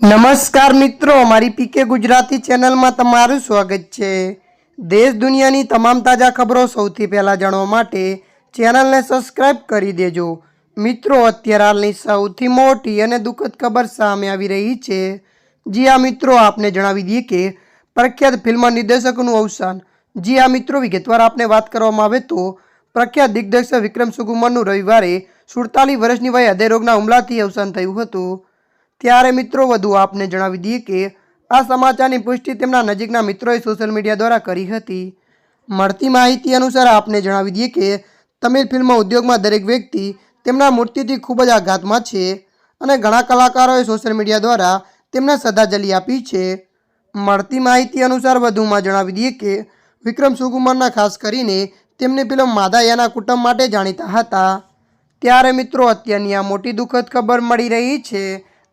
નમસ્કાર મિત્રો મારી પીકે ગુજરાતી ચેનલમાં તમારું સ્વાગત છે. દેશ દુનિયાની તમામ તાજા ખબરો સૌથી પહેલાં જાણવા માટે ચેનલને સબસ્ક્રાઈબ કરી દેજો. મિત્રો, અત્યારે હાલની સૌથી મોટી અને દુઃખદ ખબર સામે આવી રહી છે. જી આ મિત્રો, આપને જણાવી દઈએ કે પ્રખ્યાત ફિલ્મ નિર્દેશકનું અવસાન. જી આ મિત્રો, વિગતવાર આપને વાત કરવામાં આવે તો પ્રખ્યાત દિગ્દર્શક વિક્રમ સુકુમારનું રવિવારે સુડતાલીસ વર્ષની વયે હૃદયરોગના હુમલાથી અવસાન થયું હતું. ત્યારે મિત્રો વધુ આપને જણાવી દઈએ કે આ સમાચારની પુષ્ટિ તેમના નજીકના મિત્રોએ સોશિયલ મીડિયા દ્વારા કરી હતી. મળતી માહિતી અનુસાર આપને જણાવી દઈએ કે તમિલ ફિલ્મ ઉદ્યોગમાં દરેક વ્યક્તિ તેમના મૃત્યુથી ખૂબ જ આઘાતમાં છે અને ઘણા કલાકારોએ સોશિયલ મીડિયા દ્વારા તેમને શ્રદ્ધાંજલિ આપી છે. મળતી માહિતી અનુસાર વધુમાં જણાવી દઈએ કે વિક્રમ સુકુમારના ખાસ કરીને તેમની ફિલ્મ માદાયાના કુટુંબ માટે જાણીતા હતા. ત્યારે મિત્રો અત્યારની આ મોટી દુઃખદ ખબર મળી રહી છે